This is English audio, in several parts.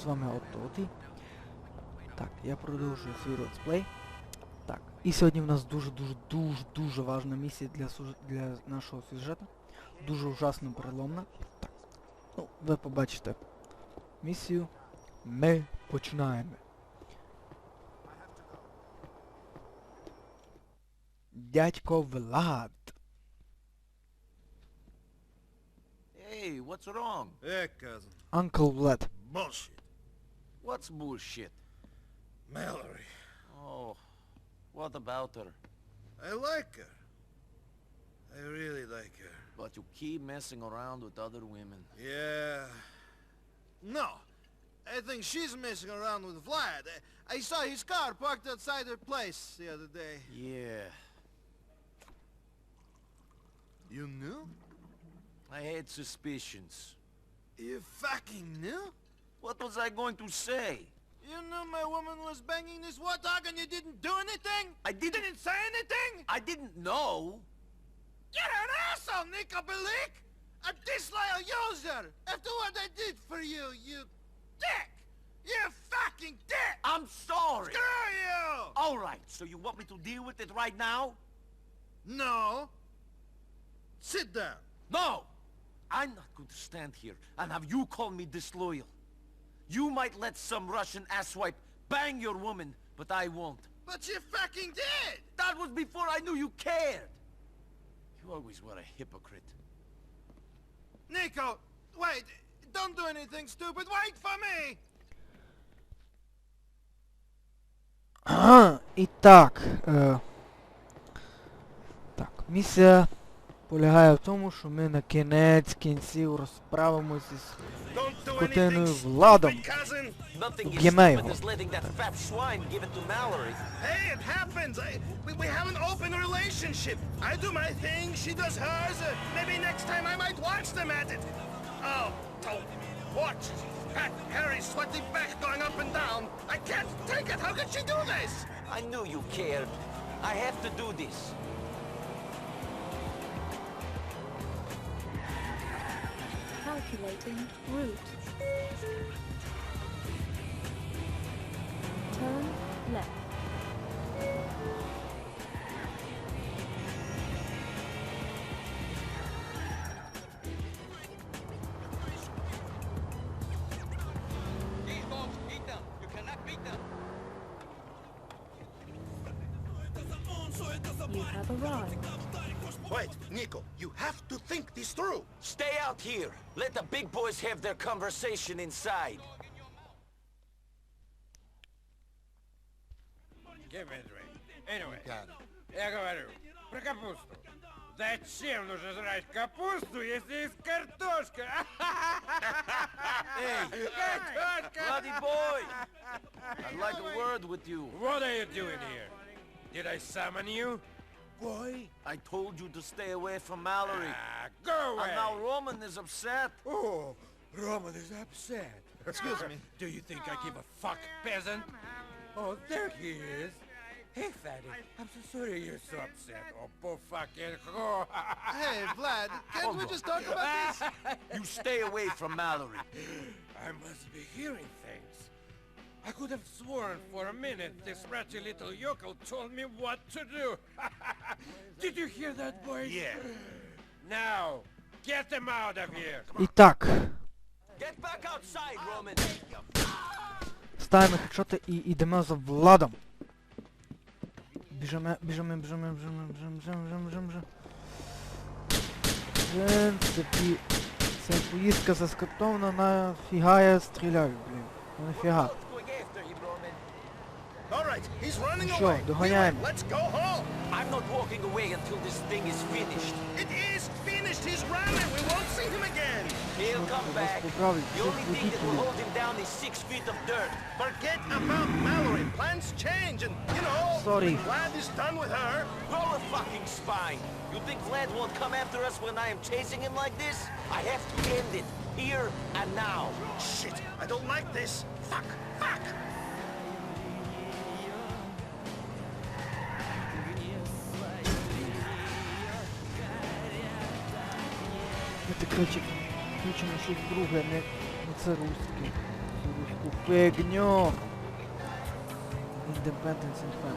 з вами Ототи. Так, я продовжую свій летсплей. Так, і сьогодні в нас дуже-дуже дуже дуже важна місія для, сюж- для нашого сюжету. Дуже ужасно переломна. Так. Ну, ви побачите місію. Ми починаємо. Дядько Влад. Hey, what's wrong? Yeah, cousin. Uncle Влад. Bullshit. What's bullshit? Mallory. Oh, what about her? I like her. I really like her. But you keep messing around with other women. Yeah. No. I think she's messing around with Vlad. I, I saw his car parked outside her place the other day. Yeah, You knew? I had suspicions. You fucking knew? What was I going to say? You knew my woman was banging this warthog and you didn't do anything? I didn't... Didn't say anything? I didn't know. You're an asshole, Nico Bellic! A disloyal user! After what I did for you, you dick! You fucking dick! I'm sorry. Screw you! All right, so you want me to deal with it right now? No. Sit down. No! I'm not going to stand here and have you call me disloyal. You might let some Russian asswipe bang your woman, but I won't. But you fucking did! That was before I knew you cared. You always were a hypocrite. Nico, wait. Don't do anything stupid. Wait for me! Ага, і так. Е, так, місія полягає в тому, що ми на кінець кінців розправимося з Кутиною владом. Б'ємо його. Watch! Pat Harry's sweaty back going up and down! I can't take it! How could she do this? I knew you cared. I have to do this. Calculating route. Turn left. You have arrived. Wait, Nico, you have to think this through. Stay out here. Let the big boys have their conversation inside. Give me a drink. Anyway, я говорю, про капусту. Зачем нужно жрать капусту, если есть картошка? Hey, Картошка! bloody boy! I'd like a word with you. What are you doing here? Did I summon you? Boy, I told you to stay away from Mallory. Ah, go away! And now Roman is upset. Oh, Roman is upset. Excuse me. Do you think I give a fuck, peasant? Oh, there he is. Hey, fatty, I'm so sorry you're so upset. Oh, poor fucking whore. Hey, Vlad, can't we just talk about this? You stay away from Mallory. I must be hearing things. I could have sworn for a minute this ratchet little yokel told me what to do. Did you hear that, boys? Yeah. Now, get them out of here. І так, Get back outside, Roman. ставимо хедшоти і йдемо за Владом. Біжимо, біжимо, біжимо, біжимо, біжимо, біжимо, біжимо, біжимо, біжимо. Блін, це. Ця поїздка заскриптована, нафіга я стріляю, блін. Нафіга. right, he's running Що, away. доганяємо. We win. Let's go home. I'm not walking away until this thing is finished. It is finished. He's running. We won't see him again. He'll come вас back. поправить, The всіх only thing that will водителів. hold him down is six feet of dirt. Forget about Mallory. Plans change, and you know, Sorry. when Vlad is done with her. Grow a fucking spine. You think Vlad won't come after us when I am chasing him like this? I have to end it. Here and now. Shit, I don't like this. Fuck, fuck. Коротше, включимо щось друге, не, не це русське. Це русське. всяку фигню. Independence and Fan.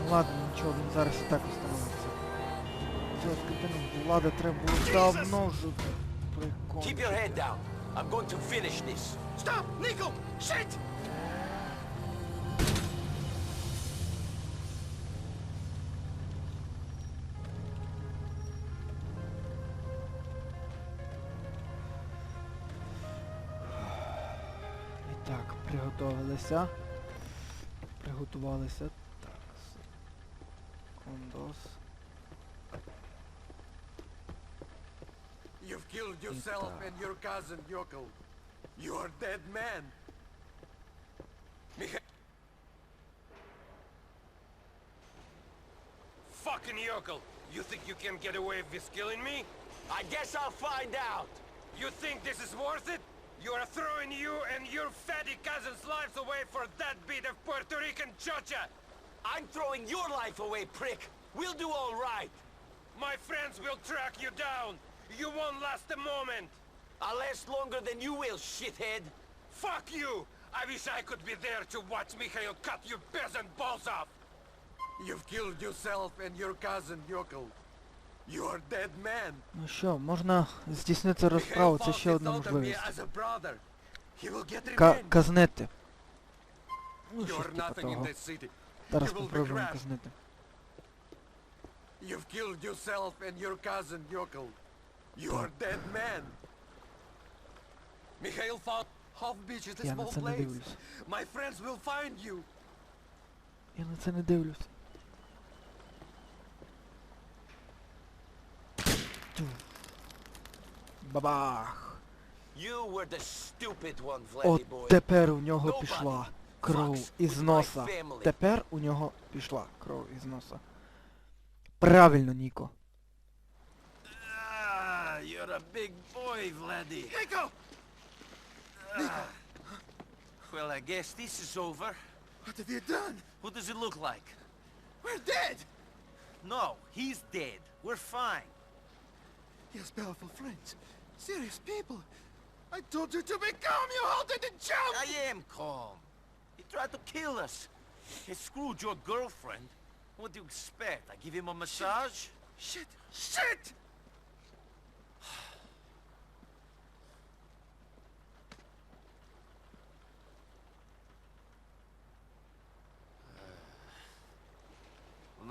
Ну ладно, нічого, він зараз і так остановиться. Цього скотину влада треба було давно вже Keep your head прикончити. I'm going to finish this. Stop! Nico! Shit! Так, приготувалися. Приготувалися. You've killed yourself Ita. and your cousin, Yokel. You are dead man. Mikhail... Fucking Yokel! You think you can get away with killing me? I guess I'll find out. You think this is worth it? You are throwing you and your fatty cousin's lives away for that bit of Puerto Rican chocha! I'm throwing your life away, prick. We'll do all right. My friends will track you down! You won't last a moment! I'll last longer than you will, shithead. Fuck you! I wish I could be there to watch Mikhail cut your peasant balls off! You've killed yourself and your cousin, Yokel. You are dead man. Ну що, можна здійснити розправу, це ще одна можливість. as a brother. He will get Ка казнити. Ну, щось того. Зараз попробуємо казнити. You've killed yourself and your cousin, Yokel. Dead man. Mikhail found Half Beach is a Я на small це не place. дивлюсь. My friends will find you. Я на це не дивлюсь. Тю. Бабах! You were the stupid one, От Vladdy boy. тепер у нього Nobody пішла кров fucks із with my носа. family. Тепер у нього пішла кров із носа. Правильно, Ніко. You're a big boy, Vladdy. Ah. Nico! Well, I guess this is over. What have you done? What does it look like? We're dead! No, he's dead. We're fine. He has powerful friends. Serious people. I told you to be calm, you halted and jumped! I am calm. He tried to kill us. He screwed your girlfriend. What do you expect? I give him a massage? Shit! Shit! When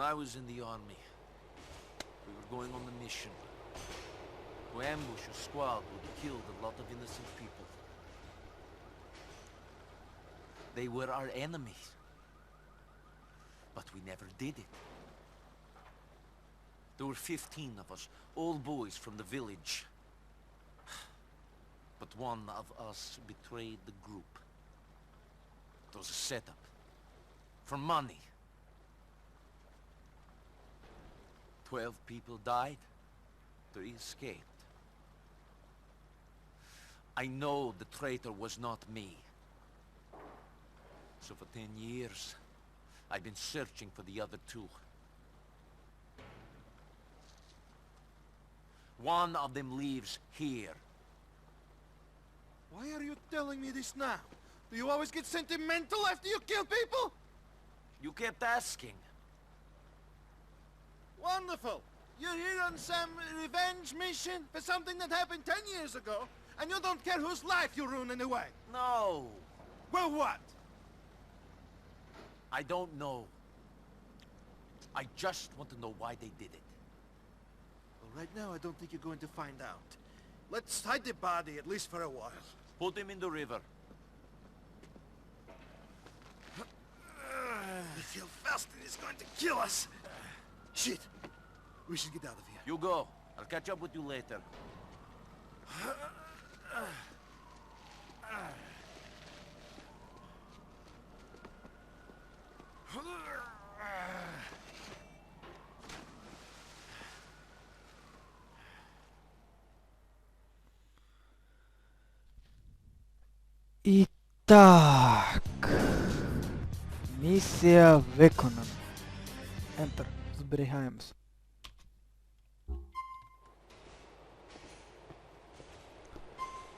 I was in the army, we were going on a mission to ambush a squad who had killed a lot of innocent people. They were our enemies. But we never did it. There were 15 of us, all boys from the village. But one of us betrayed the group. It was a setup. For money. Twelve people died. Three escaped. I know the traitor was not me. So for ten years, I've been searching for the other two. One of them lives here. Why are you telling me this now? Do you always get sentimental after you kill people? You kept asking. Wonderful. You're here on some revenge mission for something that happened ten years ago, and you don't care whose life you ruin anyway. No, Well, what? I don't know. I just want to know why they did it. Well, right now, I don't think you're going to find out. Let's hide the body, at least for a while. Put him in the river. We feel fast and it's going to kill us. Shit. We should get out of here. You go. I'll catch up with you later. І так. Місія виконана. Enter. Зберігаємось.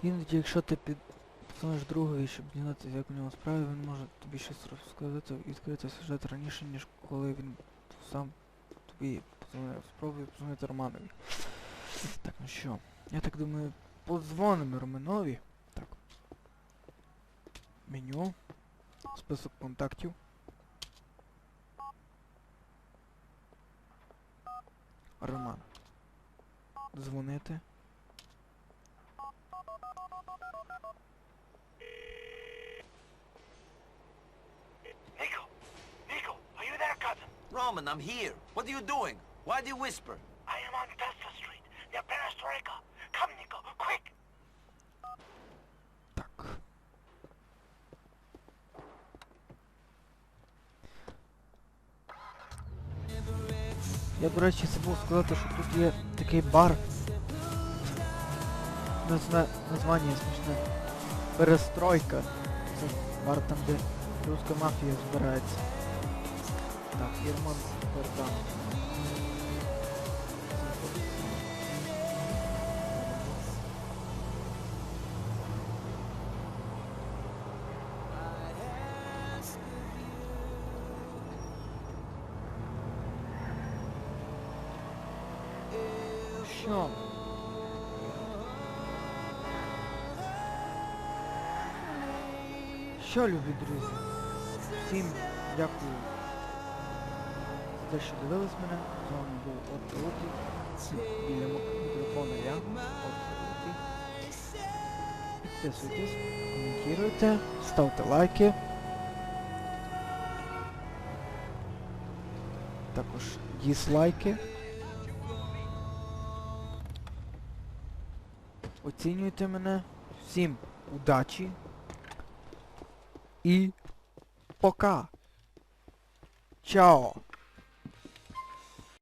Іноді, якщо ти під... Подзвониш другові, щоб дізнатися, як у нього справи, він може тобі щось розказати і відкрити сюжет раніше, ніж коли він сам тобі подзвонив. Спробуй подзвонити Романові. Так, ну що, я так думаю, подзвонимо Романові. Так. Меню. Список контактів. Роман. Дзвонити. Nico! Nico, are you there, cousin? Roman, I'm here. What are you doing? Why do you whisper? До речі, забув сказати, що тут є такий бар. Назна... Названня смішне. Перестройка. Це бар там, де руська мафія збирається. Так, Єрман Бердан. Що? Що, любі друзі? Всім дякую за те, що дивились мене. З вами був От Луки. Біля мікрофона я. Підписуйтесь, коментуйте, ставте лайки. Також дізлайки. Оцінюйте мене. Всім удачі. І пока. Чао.